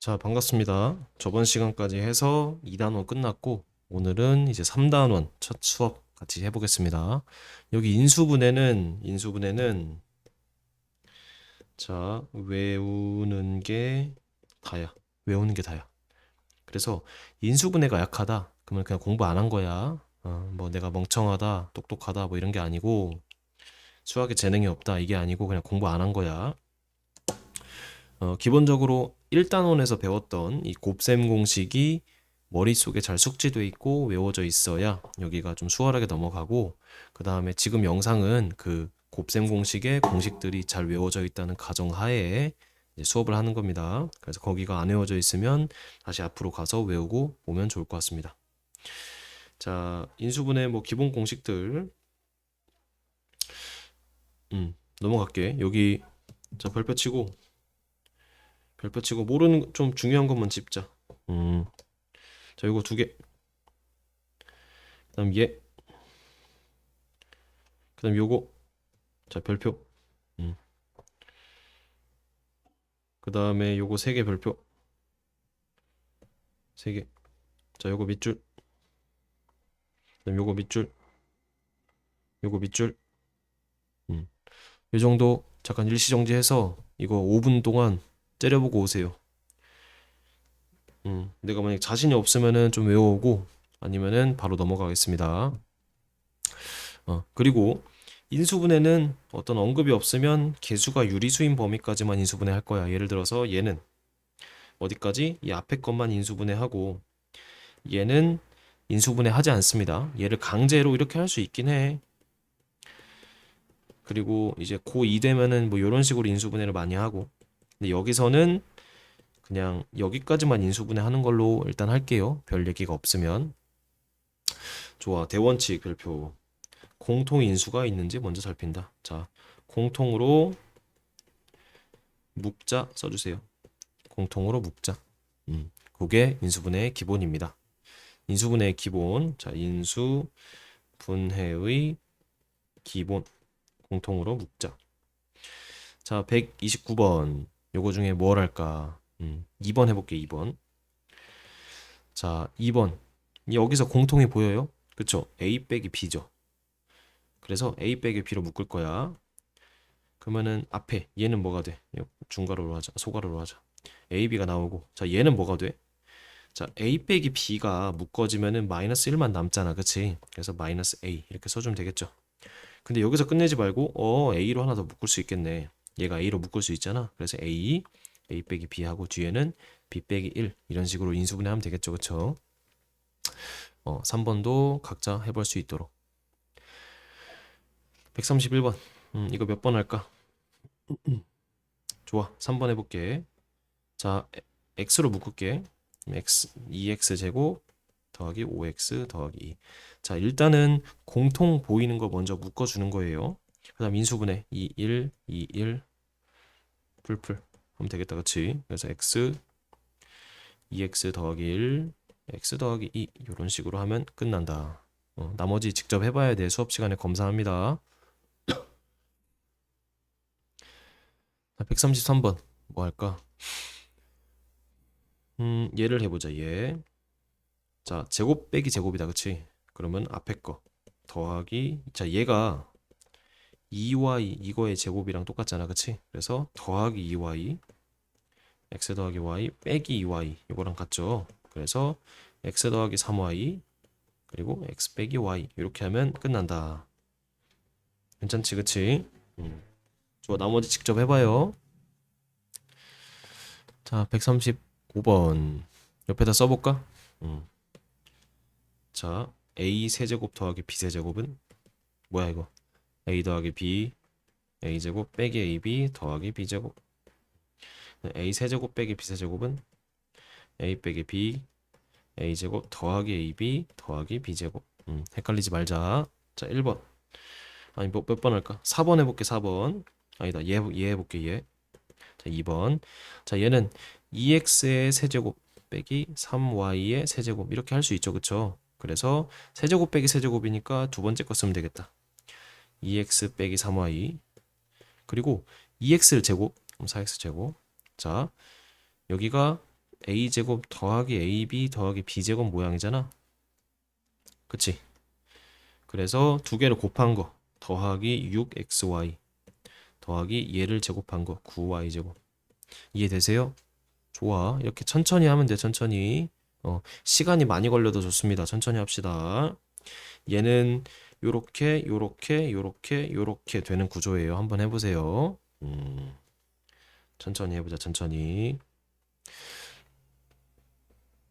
자, 반갑습니다. 저번 시간까지 해서 2단원 끝났고, 오늘은 이제 3단원 첫 수업 같이 해보겠습니다. 여기 인수분해는, 인수분해는, 자, 외우는 게 다야. 외우는 게 다야. 그래서 인수분해가 약하다. 그러면 그냥 공부 안 한 거야. 어, 뭐 내가 멍청하다, 똑똑하다, 뭐 이런 게 아니고, 수학에 재능이 없다, 이게 아니고 그냥 공부 안 한 거야. 어, 기본적으로 1단원에서 배웠던 이 곱셈 공식이 머릿속에 잘 숙지돼 있고 외워져 있어야 여기가 좀 수월하게 넘어가고 그 다음에 지금 영상은 그 곱셈 공식의 공식들이 잘 외워져 있다는 가정하에 수업을 하는 겁니다. 그래서 거기가 안 외워져 있으면 다시 앞으로 가서 외우고 오면 좋을 것 같습니다. 자, 인수분해 뭐 기본 공식들 음, 넘어갈게. 여기 자, 별표 치고 별표 치고 모르는 좀 중요한 것만 짚자. 음. 자, 이거 두 개. 그다음 얘. 그다음 요거. 자, 별표. 음. 그다음에 요거 세 개 별표. 세 개. 자, 요거 밑줄. 그다음 요거 밑줄. 요거 밑줄. 음. 요 정도 잠깐 일시 정지해서 이거 5분 동안 째려보고 오세요. 음, 내가 만약 자신이 없으면은 좀 외워오고 아니면은 바로 넘어가겠습니다. 어, 그리고 인수분해는 어떤 언급이 없으면 개수가 유리수인 범위까지만 인수분해 할 거야. 예를 들어서 얘는 어디까지? 이 앞에 것만 인수분해 하고 얘는 인수분해 하지 않습니다. 얘를 강제로 이렇게 할 수 있긴 해. 그리고 이제 고2 되면은 뭐 이런 식으로 인수분해를 많이 하고 근데 여기서는 그냥 여기까지만 인수분해 하는 걸로 일단 할게요. 별 얘기가 없으면. 좋아. 대원칙 별표. 공통 인수가 있는지 먼저 살핀다. 자, 공통으로 묵자 써주세요. 공통으로 묵자. 음, 그게 인수분해의 기본입니다. 인수분해의 기본. 자, 인수분해의 기본. 공통으로 묵자. 자, 129번. 요거 중에 뭘 할까? 음, 2번 해볼게, 2번. 자, 2번. 여기서 공통이 보여요? 그쵸? A 빼기 B죠. 그래서 A 빼기 B로 묶을 거야. 그러면은 앞에 얘는 뭐가 돼? 중괄호로 하자. 소괄호로 하자. A, B가 나오고. 자, 얘는 뭐가 돼? 자, A 빼기 B가 묶어지면은 마이너스 1만 남잖아. 그치? 그래서 마이너스 A 이렇게 써주면 되겠죠. 근데 여기서 끝내지 말고 어, A로 하나 더 묶을 수 있겠네. 얘가 A로 묶을 수 있잖아. 그래서 A, A 빼기 B 하고 뒤에는 B 빼기 1 이런 식으로 인수분해하면 되겠죠. 그쵸? 어, 3번도 각자 해볼 수 있도록 131번 음, 이거 몇 번 할까? 좋아 3번 해볼게 자 x로 묶을게 x 2x 제곱 더하기 5x 더하기 2. 자 일단은 공통 보이는 거 먼저 묶어주는 거예요 그 다음 인수분해 2, 1, 2, 1 풀풀. 하면 되겠다. 그치? 그래서 x 2x 더하기 1 x 더하기 2 이런 식으로 하면 끝난다. 어, 나머지 직접 해봐야 돼. 수업 시간에 검사합니다. 133번. 뭐 할까? 음 얘를 해보자 얘자 제곱 빼기 제곱이다. 그치? 그러면 앞에 거 더하기 자 얘가 2y 이거의 제곱이랑 똑같잖아 그치? 그래서 더하기 2y x 더하기 y 빼기 2y 이거랑 같죠? 그래서 x 더하기 3y 그리고 x 빼기 y 이렇게 하면 끝난다. 괜찮지 그치? 음. 좋아 나머지 직접 해봐요. 자 135번. 옆에다 써볼까? 음. 자 a 세제곱 더하기 b 세제곱은 뭐야 이거 a 더하기 b a 제곱 빼기 ab 더하기 b 제곱. A 세제곱 빼기 b 세제곱은 a 빼기 b a 제곱 더하기 ab 더하기 b 제곱. 음, 헷갈리지 말자. 자 1번. 아니 뭐 몇번 할까? 4번 해볼게 4번. 아니다 얘, 얘 해볼게 얘. 자, 2번. 자 얘는 2x의 세제곱 빼기 3y의 세제곱. 이렇게 할 수 있죠 그쵸? 그래서 세제곱 빼기 세제곱이니까 두 번째 거 쓰면 되겠다 2x 빼기 3y 그리고 2x를 제곱 그럼 4x 제곱. 자 여기가 a제곱 더하기 ab 더하기 b제곱 모양이잖아. 그치? 그래서 두 개를 곱한 거 더하기 6xy 더하기 얘를 제곱한 거 9y제곱. 이해되세요? 좋아. 이렇게 천천히 하면 돼 천천히. 어, 시간이 많이 걸려도 좋습니다. 천천히 합시다. 얘는 요렇게 요렇게 요렇게 요렇게 되는 구조예요 한번 해보세요 음, 천천히 해보자 천천히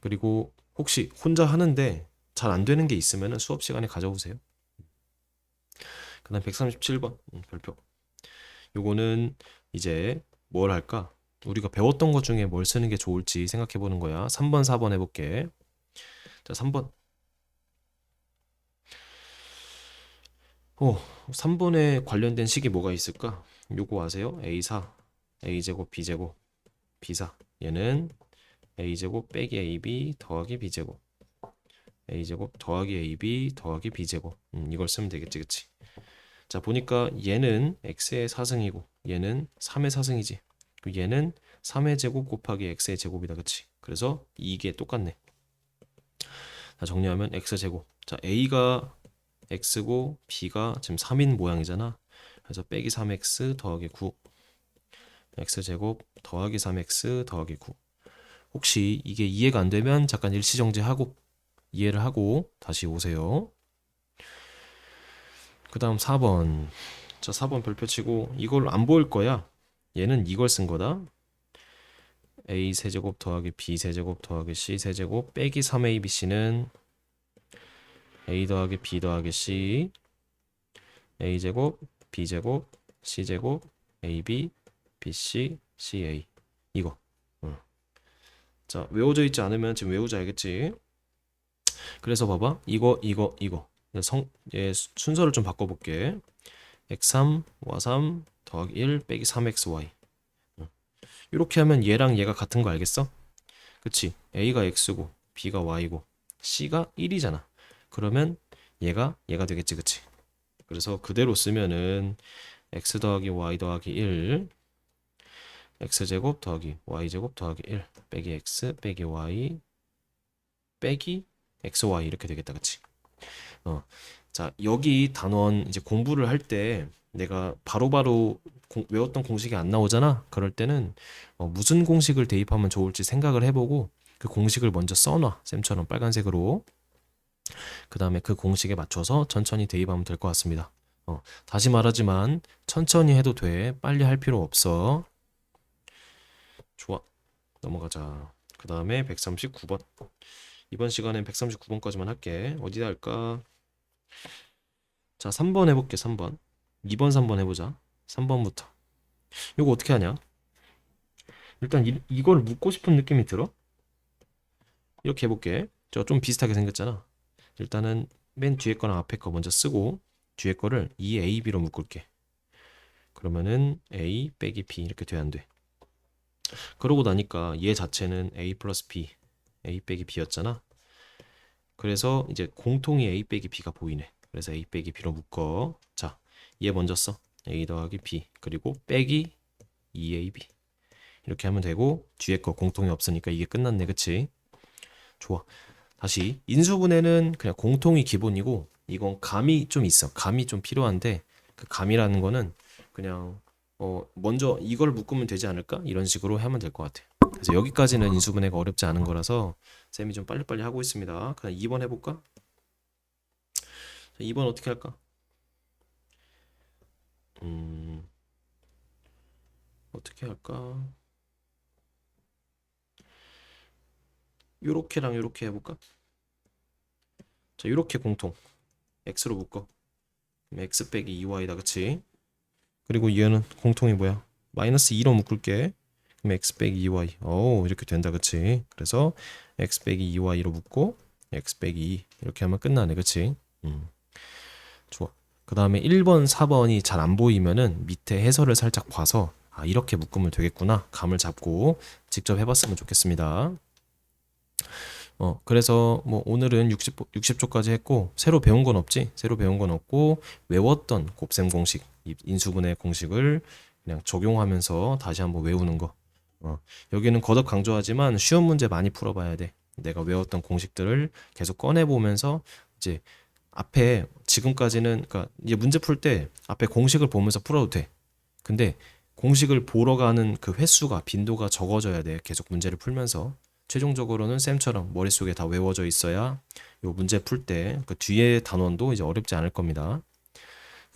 그리고 혹시 혼자 하는데 잘 안 되는 게 있으면 수업 시간에 가져오세요 그 다음 137번 음, 별표 요거는 이제 뭘 할까? 우리가 배웠던 것 중에 뭘 쓰는 게 좋을지 생각해 보는 거야. 3번, 4번 해볼게. 자, 3번. 오, 3번에 관련된 식이 뭐가 있을까? 요거 아세요? A4, A제곱, B제곱, B4. 얘는 A제곱 빼기 AB 더하기 B제곱. A제곱 더하기 AB 더하기 B제곱. 음, 이걸 쓰면 되겠지, 그치? 자, 보니까 얘는 x의 4승이고 얘는 3의 4승이지. 그리고 얘는 3의 제곱 곱하기 x의 제곱이다. 그치? 그래서 이게 똑같네. 자, 정리하면 x 제곱. 자, a가 x고 b가 지금 3인 모양이잖아. 그래서 빼기 3x 더하기 9. x 제곱 더하기 3x 더하기 9. 혹시 이게 이해가 안 되면 잠깐 일시정지하고 이해를 하고 다시 오세요. 그 다음 4번. 자, 4번 별표 치고 이걸 안 보일 거야. 얘는 이걸 쓴 거다. a 세제곱 더하기 b 세제곱 더하기 c 세제곱 빼기 3abc는 a 더하기 b 더하기 c a 제곱 b 제곱 c 제곱 ab bc ca 이거. 응. 자, 외워져 있지 않으면 지금 외우자 알겠지? 그래서 봐봐. 이거 이거 이거. 성, 예, 수- 순서를 좀 바꿔볼게. x3, y3 더하기 1 빼기 3xy. 이렇게 하면 얘랑 얘가 같은 거 알겠어? 그치? a가 x고 b가 y고 c가 1이잖아. 그러면 얘가 얘가 되겠지, 그치? 그래서 그대로 쓰면은 x 더하기 y 더하기 1 x제곱 더하기 y제곱 더하기 1 빼기 x 빼기 y 빼기 xy 이렇게 되겠다, 그치? 어, 자, 여기 단원 이제 공부를 할 때 내가 바로바로 공- 외웠던 공식이 안 나오잖아. 그럴 때는 어, 무슨 공식을 대입하면 좋을지 생각을 해보고 그 공식을 먼저 써놔. 쌤처럼 빨간색으로. 그 다음에 그 공식에 맞춰서 천천히 대입하면 될 것 같습니다. 어, 다시 말하지만 천천히 해도 돼. 빨리 할 필요 없어. 좋아. 넘어가자. 그 다음에 139번. 이번 시간엔 139번까지만 할게. 어디다 할까? 자, 3번 해볼게, 3번. 2번, 3번 해보자. 3번부터. 이거 어떻게 하냐? 일단 이, 이걸 묻고 싶은 느낌이 들어? 이렇게 해볼게. 저 좀 비슷하게 생겼잖아. 일단은 맨 뒤에 거랑 앞에 거 먼저 쓰고 뒤에 거를 2AB로 묶을게. 그러면은 A 빼기 B 이렇게 돼야 안 돼. 그러고 나니까 얘 자체는 A 플러스 B, A 빼기 B였잖아. 그래서 이제 공통이 A 빼기 B가 보이네. 그래서 A 빼기 B로 묶어. 자, 얘 먼저 써. A 더하기 B 그리고 빼기 2AB 이렇게 하면 되고 뒤에 거 공통이 없으니까 이게 끝났네, 그치? 좋아. 다시 인수분해는 그냥 공통이 기본이고 이건 감이 좀 있어. 감이 좀 필요한데 그 감이라는 거는 그냥 어 먼저 이걸 묶으면 되지 않을까? 이런 식으로 하면 될 것 같아. 그래서 여기까지는 인수분해가 어렵지 않은 거라서 쌤이 좀 빨리빨리 하고 있습니다. 그냥 2번 해볼까? 자, 2번 어떻게 할까? 음, 어떻게 할까? 요렇게랑 요렇게 해볼까? 자, 요렇게 공통. x로 묶어. x 빼기 2y다, 그치? 그리고 얘는 공통이 뭐야? 마이너스 2로 묶을게. 그럼 x 빼기 2y. 오, 이렇게 된다, 그치? 그래서 x 빼기 2y로 묶고 x 빼기 2 이렇게 하면 끝나네, 그치? 음. 좋아. 그 다음에 1번, 4번이 잘 안 보이면은 밑에 해설을 살짝 봐서 아, 이렇게 묶으면 되겠구나. 감을 잡고 직접 해봤으면 좋겠습니다. 어, 그래서 뭐 오늘은 60, 60조까지 했고 새로 배운 건 없지? 새로 배운 건 없고 외웠던 곱셈 공식, 이 인수분해 공식을 그냥 적용하면서 다시 한번 외우는 거. 어, 여기는 거듭 강조하지만 쉬운 문제 많이 풀어봐야 돼. 내가 외웠던 공식들을 계속 꺼내 보면서 이제 앞에 지금까지는 그러니까 이제 문제 풀 때 앞에 공식을 보면서 풀어도 돼. 근데 공식을 보러 가는 그 횟수가 빈도가 적어져야 돼. 계속 문제를 풀면서 최종적으로는 쌤처럼 머릿속에 다 외워져 있어야 요 문제 풀 때 그 뒤에 단원도 이제 어렵지 않을 겁니다.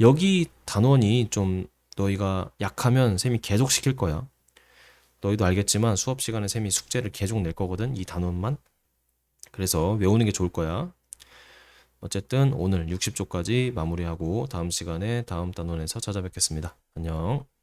여기 단원이 좀 너희가 약하면 쌤이 계속 시킬 거야. 너희도 알겠지만 수업 시간에 쌤이 숙제를 계속 낼 거거든. 이 단원만. 그래서 외우는 게 좋을 거야. 어쨌든 오늘 60조까지 마무리하고 다음 시간에 다음 단원에서 찾아뵙겠습니다. 안녕.